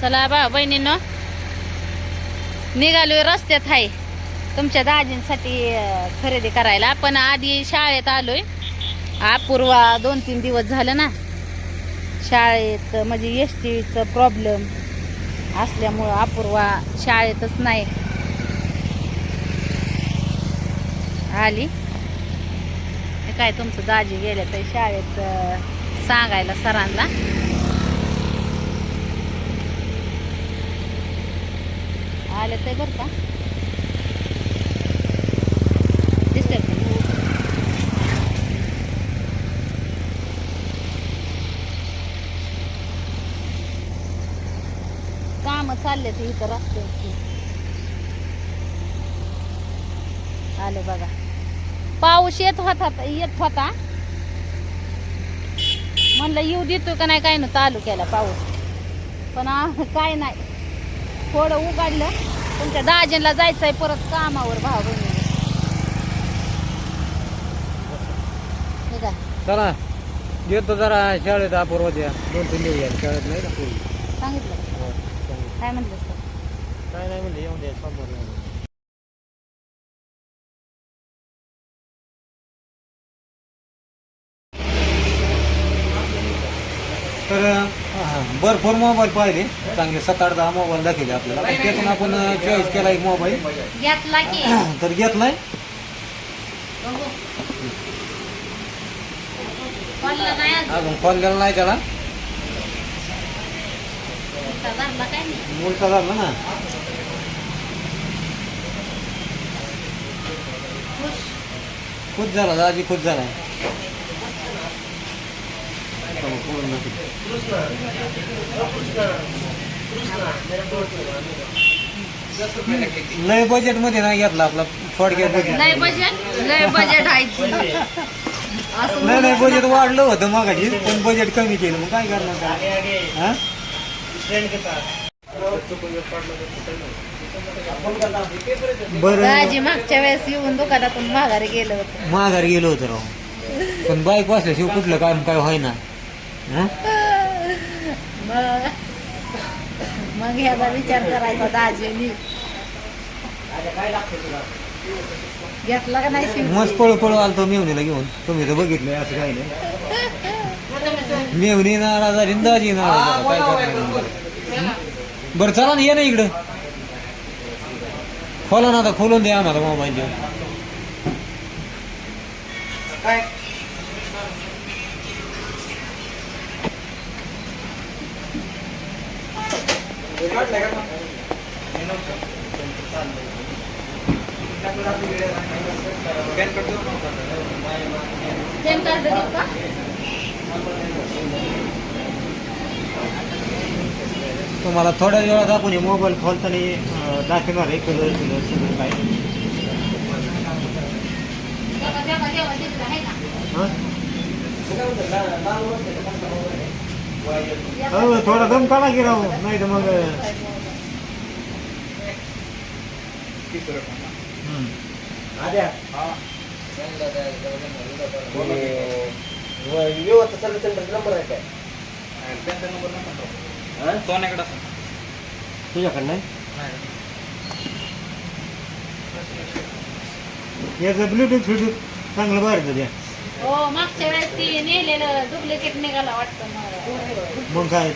चला बा बहिणीनं. निघालो रस्त्यात आहे तुमच्या दाजींसाठी खरेदी करायला. पण आधी शाळेत आलोय. अपूर्वा दोन तीन दिवस झालं ना. शाळेत म्हणजे एस टीचं प्रॉब्लेम असल्यामुळं अपूर्वा शाळेतच नाही. आली. काय तुमचं दाजी गेले तर शाळेत सांगायला सरांना. आले तर बरं का. दिसतात काम चालले ते इथं रस्त्याची आले बघा. पाऊस येत होता येत होता. म्हणलं येऊ देतो का नाही काय ना तालुक्याला पाऊस. पण काय नाही. थोडं उघडलं तुमच्या दाजींला जायचंय परत कामावर भाव बहिणी चला येतो जरा शाळेत अपूर्वाच्या दोन तीन दिवस. शाळेत नाही ना पोरी. सांगितलं का? हो, सांगितलं. काय म्हटलं सर काय नाही म्हणले येऊन द्या समोर नाही तर भरपूर मोबाईल पाहिले. चांगले सात आठ दहा मोबाईल दाखवले आपल्याला. पण त्यातून आपण चॉईस केला एक मोबाईल घेतला की. तर घेतलाय. नाही अजून. अजून खोललेला नाही त्याला. इतका धरला काय नाही. उलटा झाला ना. खुश. खुश झाला दाजी खुश झाला लय बजेटमध्ये नाही घेतला आपला थोडक्यात बजेट लय बजेट लय बजेट आहे. असं नाही नाही बजेट वाढलं होतं मागाशी पण बजेट कमी केलं. मग काय करणार हा? बरं. दाजी मागच्या वेळेस येऊन दुकानातून माघारी गेलं होतं. माघारी गेलो होतो राव. पण बाईक वाचल्याशिवाय कुठलं काम काय व्हायना हा? मग मग ह्याचा विचार करायचा दाजीनी घेतला का नाही मस्त पळू पळू आलतो मेवणीला घेऊन. तुम्ही तर बघितलंय असं काही नाही. मेवणी नाराज झाली आणि दाजी नाराज झाला. काय करणार? बरं चला ना ये ना इकडं. खोला ना आता खोलून द्या आम्हाला मोबाईल देऊन पेन कार्ड देऊ का तुम्हाला थोड्या वेळा दाखवून मोबाईल खोलताना दाखवणार आहे कलर कलर सगळं काय हां देवा, देवा, हो, थोडा दम काढा की राहू नाही तर मग हं. तुझ्याकडे नाही याचं ब्लूटूथ फ्लूटूथ चांगलं बाहेर द्या. हो मागच्या वेळेस ती नेलेलं डुप्लिकेट निघाला वाटतं मग मग काय?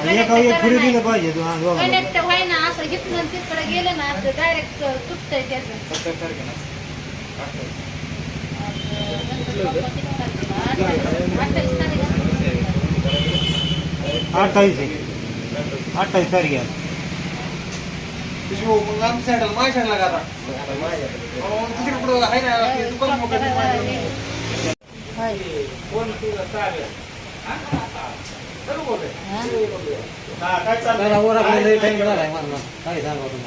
आणि एका एक फ्री दिलं पाहिजे तू हा दोघांना. कनेक्ट व्हाय ना असं इथनं तिकडे गेलं ना डायरेक्ट तुटतंय त्याचं. अठ्ठावीस तारीख अठ्ठावीस आहे. अठ्ठावीस तारीख आहे मला काय सांगा तुम्हाला कामाला जायचं आहे अजून.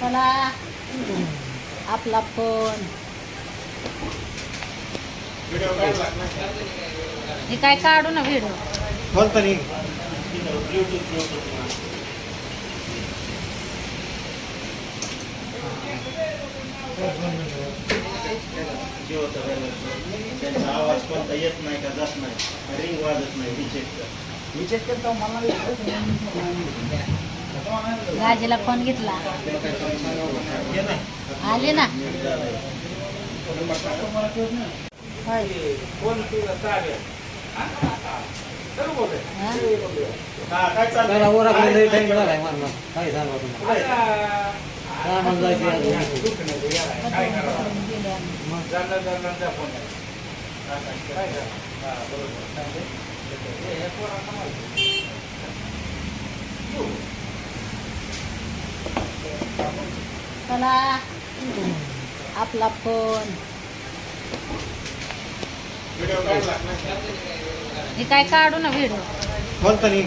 चला. आपला फोन. हे काय काढू ना व्हिडिओ बोलता नाही त्यांचा आवाज कोणता येत नाही का जात नाही रिंग वाजत नाही चेक कर करतो मला दाजीला फोन घेतला. आले ना. होय हा? हा? काय मला काय? सांगा तुम्हाला. चला. आपला फोन. हे काय काढू ना व्हिडिओ बोलता नाही.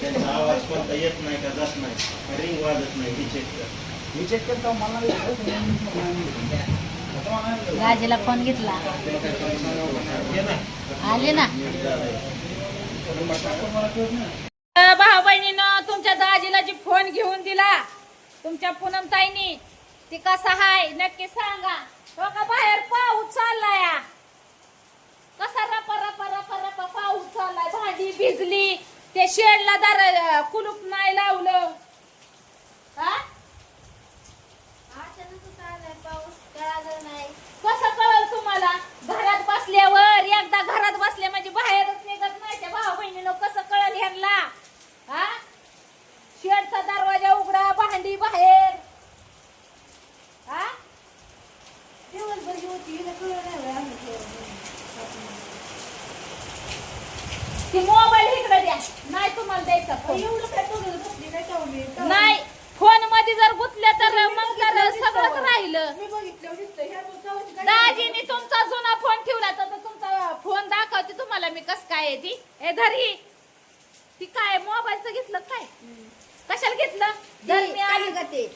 त्यांचा आवाज कोणता येत नाही का जात नाही रिंग वाजत नाही ही चेक कर मी चेक करतो मला दाजीला फोन घेतला. आले ना. भाऊ बहिणीनं तुमच्या दाजीला जी फोन घेऊन दिला. तुमच्या पूनम ताईनी. ती कसा हाय? नक्की सांगा. हो का बाहेर पाऊस चाललाय? कसा रपा रपा रपा रपा पाऊस चाललाय? भांडी भिजली. ते शेडला दार कुलूप नाही लावलं. हा? कसं कळल तुम्हाला? घरात बसल्यावर एकदा घरात बसले म्हणजे बाहेरच निघत नाही त्या भाऊ बहिणीनं कसं कळल ह्यांना हा शेडचा दरवाजा उघडा भांडी बाहेर हा दिवसभर जी होती हिला कळलं नाही होय आम्ही केलं. ती मोबाईल इकडे द्या नाही तुम्हाला द्यायचा फोन नाही फोनमध्ये जर गुतल्या तर मग तर सगळंच राहिलं दाजीने तुमचा जुना फोन ठेवला तर तो तुमचा फोन दाखवते तुम्हाला मी कस काय आहे ती? ए धरी ती काय मोबाईलचं घेतलं काय? कशाला घेतलं? जर मी आली. का ते?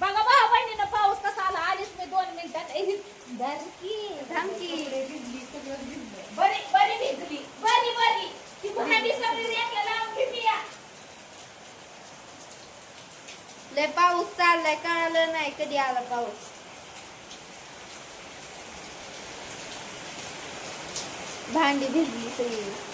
बघा भाऊ बहिणीनं पाऊस कसा आला. आलीच मी दोन मिनिटात. ए, ही धर की, थांब की. बरी बरी भिजली. बरी बरी. ती भांडी सगळी रेखला लावून घेतली या. लय पाऊस चाललाय कळालं नाही कधी आला पाऊस. भांडी भिजली सगळी.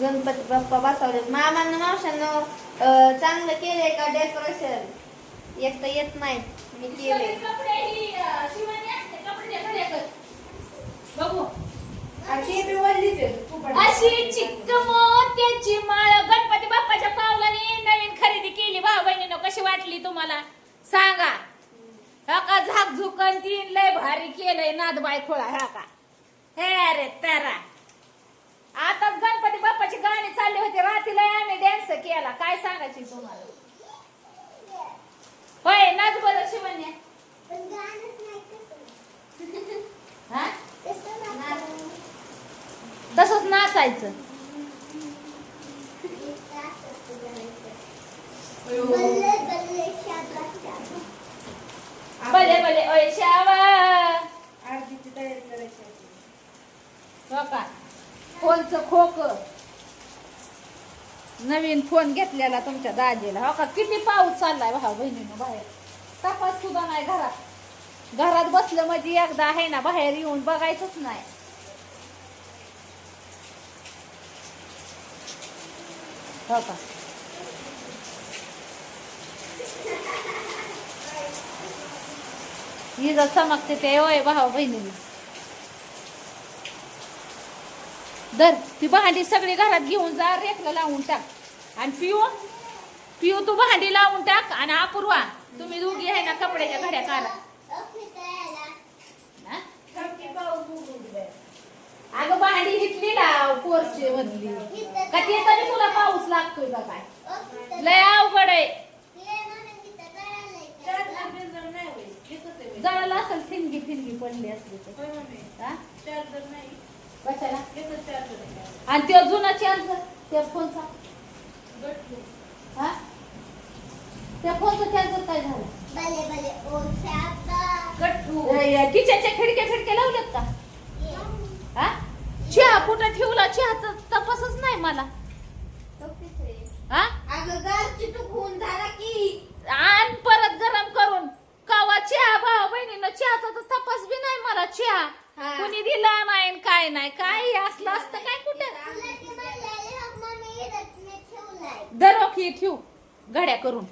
गणपती बाप्पा बसवले. मामांना मावशांना चांगलं केलंय का डेकोरेशन एक तर येत नाही. मी केलंय. अशी चिक्क मोत्याची माळ गणपती बाप्पाच्या पावलाने नवीन खरेदी केली. भाऊ बहिणीनं कशी वाटली तुम्हाला? सांगा. हा का झाकझुकन तीन लय भारी केलंय नादबाई खोळा हा का? हे रे तारा. आताच गणपती बाप्पाची गाणी चालली होती. रात्रीला आम्ही डान्स केला. काय सांगायची तुम्हाला? होय नाच बरं शिवण्या तसंच नाचायचं. भले भले. ओय शावा. हो का? फोनचं खोक. नवीन फोन घेतलेला तुमच्या दाजीला. हो का? किती पाऊस चाललाय भाऊ बहिणीनं बाहेर. तपास सुद्धा नाही घरात. घरात बसलं म्हणजे एकदा आहे ना बाहेर येऊन बघायचंच नाही. हो का? इजा चमकते ते होय भाऊ बहिणीने. दर ती भांडी सगळी घरात घेऊन जा रेखला लावून टाक. आणि पिऊ पिऊ तू भांडी लावून टाक आणि अपूर्वा तुम्ही दोघी आहे ना कपड्याच्या घड्या काढा. हा? अगं भांडी हिटली ना पोरची मधली. का ते तरी तुला पाऊस लागतोय काय? लय अवघड आहे. जळाला असेल ठिणगी ठिणगी पडली असली तर? कशाला आणि तो जुना चार्जर त्या फोनचा. हा? त्या फोनचा चार्जर काय झालं? किचनच्या खिडक्या खिडक्या लावल्यात का? हा? चहा कुठं ठेवला? चहा तर तपासच नाही मला. हा? आण परत गरम करून. कावा चहा भाऊ बहिणीनं चहाचा तर तपास बी नाही मला चहा. हा. कुणी दिला नाही आणि काय नाही? काय असलं असतं काय कुठं? दर ओके ठेवू. घड्या करून.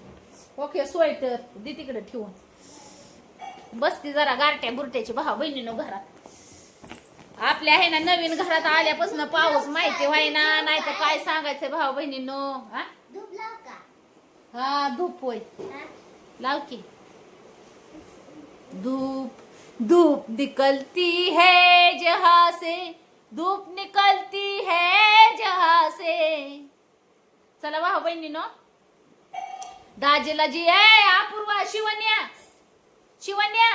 Okay sweater. दे तिकडे ठेवून. बसती जरा गारट्या बुरट्याची भाऊ बहिणीनं घरात. आपल्या आहे ना नवीन घरात आल्यापासून पाऊस माहिती व्हाय ना नाही तर काय सांगायचं भाऊ बहिणीनो? हा? हा धूप होय. लाव की. धूप. धूप निकलती है जहां से धूप निकलती है जहां से। चला भाऊ बहिणीनो दाजीला जी आहे अपूर्वा शिवन्या शिवन्या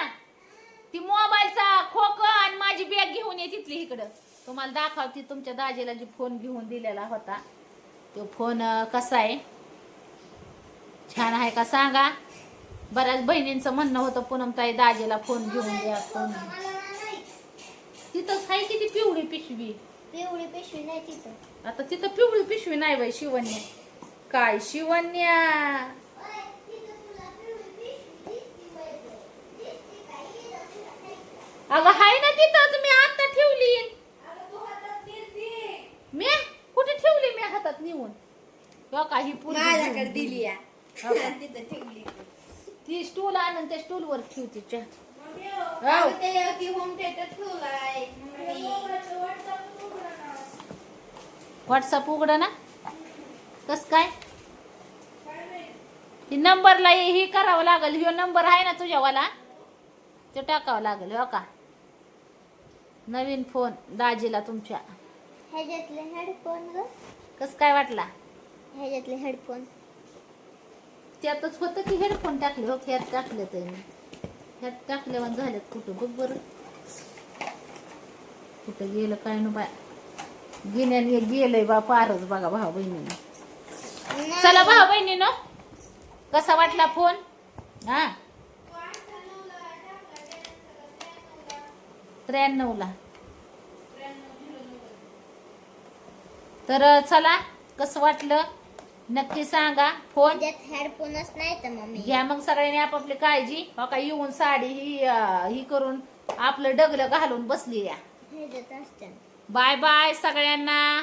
ती मोबाईलचा खोक आणि माझी बॅग घेऊन ये तिथली इकडं. तुम्हाला दाखवते तुमच्या दाजीला जी फोन घेऊन दिलेला होता. तो फोन कसा आहे? छान आहे का? सांगा. बऱ्याच बहिणींचं म्हणणं होतं पूनमताई दाजीला फोन घेऊन द्या फोन तिथंच आहे की ती पिवळी पिशवी? पिवळी पिशवी नाही तिथं. आता तिथं पिवळी पिशवी नाही बाई शिवन्या काय शिवन्या अगं हाय ना तिथंच मी आता ठेवली. मी कुठे ठेवली मी हातात नेऊन? हो का ही माझ्याकडे घेऊन दिली गेली. या. हो का? तिथं ठेवली. ती स्टूल आणून त्या स्टूल वर ठेवते चहा. अगं ते ती होम थिएटर ठेवलाय व्हॉट्सअप उघड ना. कस काय? ही नंबरला हे हे करावं लागेल. ह्यो नंबर आहे ना तुझ्यावाला? तो टाकावा लागेल हो का? नवीन फोन दाजीला तुमच्या. ह्याच्यातले हेडफोन ग. कस काय वाटला? ह्याच्यातले हेडफोन त्यातच होतं की हेडफोन टाकले हो ह्यात टाकले ते ह्यात टाकले मग कुठं? बघ बरं. कुठं गेलं काय ना बाय गेल्याने गेलंय बा पारच बघा भाऊ बहिणीनं. चला भाऊ बहिणीनं. कसा वाटला फोन हा? त्र्याण्णव ला तर चला कसं वाटलं? नक्की सांगा. फोन हेडफोनच नाही तर मम्मी. घ्या मग सगळ्यांनी आपापली काळजी. हो का येऊन साडी ही अं, ही करून आपलं डगलं घालून बसली या. ह्याच्यात असतं. बाय बाय सगळ्यांना.